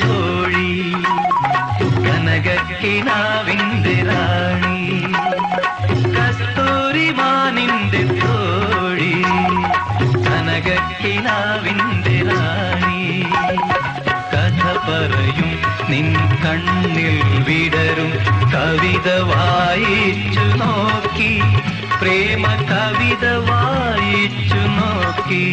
തോഴി കനകക്കിനാവിന്റെ റാണി കസ്തൂരി മാനിന്റെ തോഴി കനകക്കിനാവിന്റെ റാണി കഥ പറയും നിൻ കണ്ണിൽ വിടരും കവിത വായിച്ചു നോക്കി പ്രേമ കവിത വായിച്ചു നോക്കി.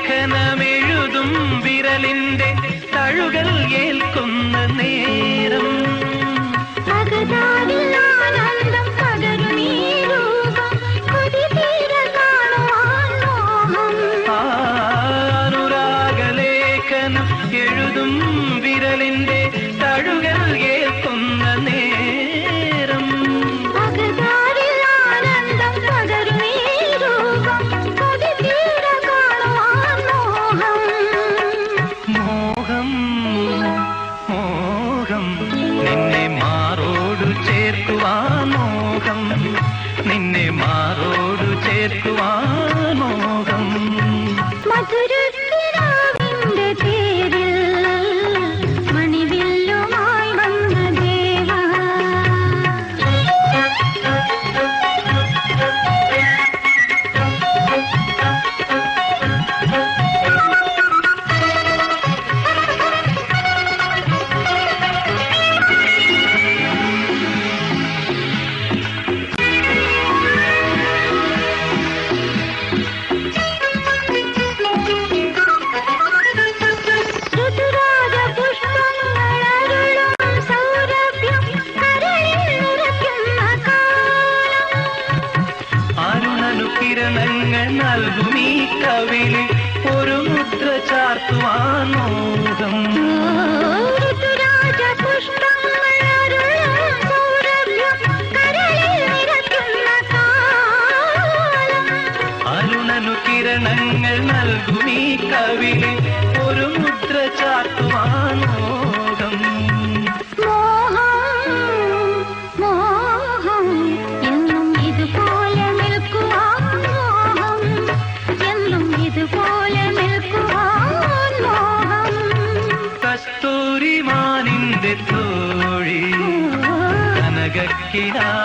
അനുരാഗലേഖനമെഴുതും വിരലിന്റെ തഴുകൽ ഏൽക്കുന്ന. അനുരാഗലേഖനം എഴുതും വിരലിന്റെ തഴുകൽ കേൾക്കുന്ന നേരം. മോഹം. മോഹം മോഹം നിന്നെ മാറോടു ചേർക്കുവാൻ മോഹം. നിന്നെ മാറോടു ചേർക്കുവാൻ കവിളിൽ ഒരു മുദ്ര ചാർത്തുവാൻ മോഹം. അരുണനു കിരണങ്ങൾ നൽകുമീ ഈ തോഴി കനകക്കിനാവിന്റെ റാണി